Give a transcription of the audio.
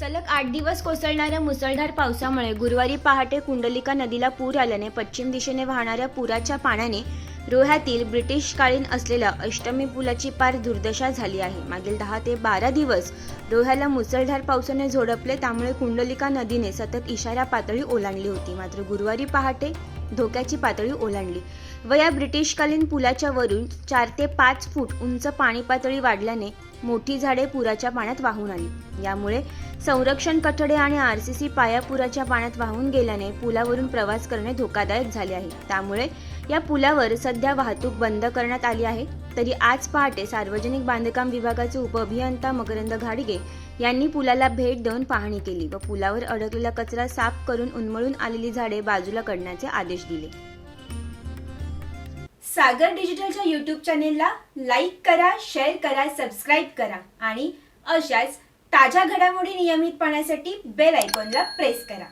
सलग आठ दिवस कोसळणाऱ्या मुसळधार पावसामुळे गुरुवारी पहाटे कुंडलिका नदीला पूर आल्याने पश्चिम दिशेने वाहणाऱ्या पुराच्या पाण्याने रोह्यातील ब्रिटिशकालीन असलेल्या अष्टमी पुलाची पार दुर्दशा झाली आहे. मागील दहा ते बारा दिवस रोह्याला मुसळधार पावसाने झोडपले त्यामुळे कुंडलिका नदीने सतत इशारा पातळी ओलांडली होती. मात्र गुरुवारी पहाटे धोक्याची पातळी ओलांडली व या ब्रिटिशकालीन पुलाच्या वरून चार ते पाच फूट उंच पाणी पातळी वाढल्याने मोठी झाडे पुराच्या पाण्यात वाहून आली. यामुळे संरक्षण कठडे आणि आर सी पाया पुराच्या पाण्यात वाहून गेल्याने पुलावरून प्रवास करणे धोकादायक झाले आहे. त्यामुळे या पुलावर सध्या वाहतूक बंद करण्यात आली आहे. तरी आज पहाटे सार्वजनिक बांधकाम विभागाचे उपअभियंता मकरंद घाडगे यांनी पुलाला भेट देऊन पाहणी केली व पुलावर अडकलेला कचरा साफ करून उन्मळून आलेली झाडे बाजूला काढण्याचे आदेश दिले. सागर डिजिटलच्या यूट्यूब चॅनेलला लाईक करा शेअर करा सबस्क्राईब करा आणि अशाच ताज्या घडामोडी नियमित पाहण्यासाठी बेल आयकॉनला प्रेस करा.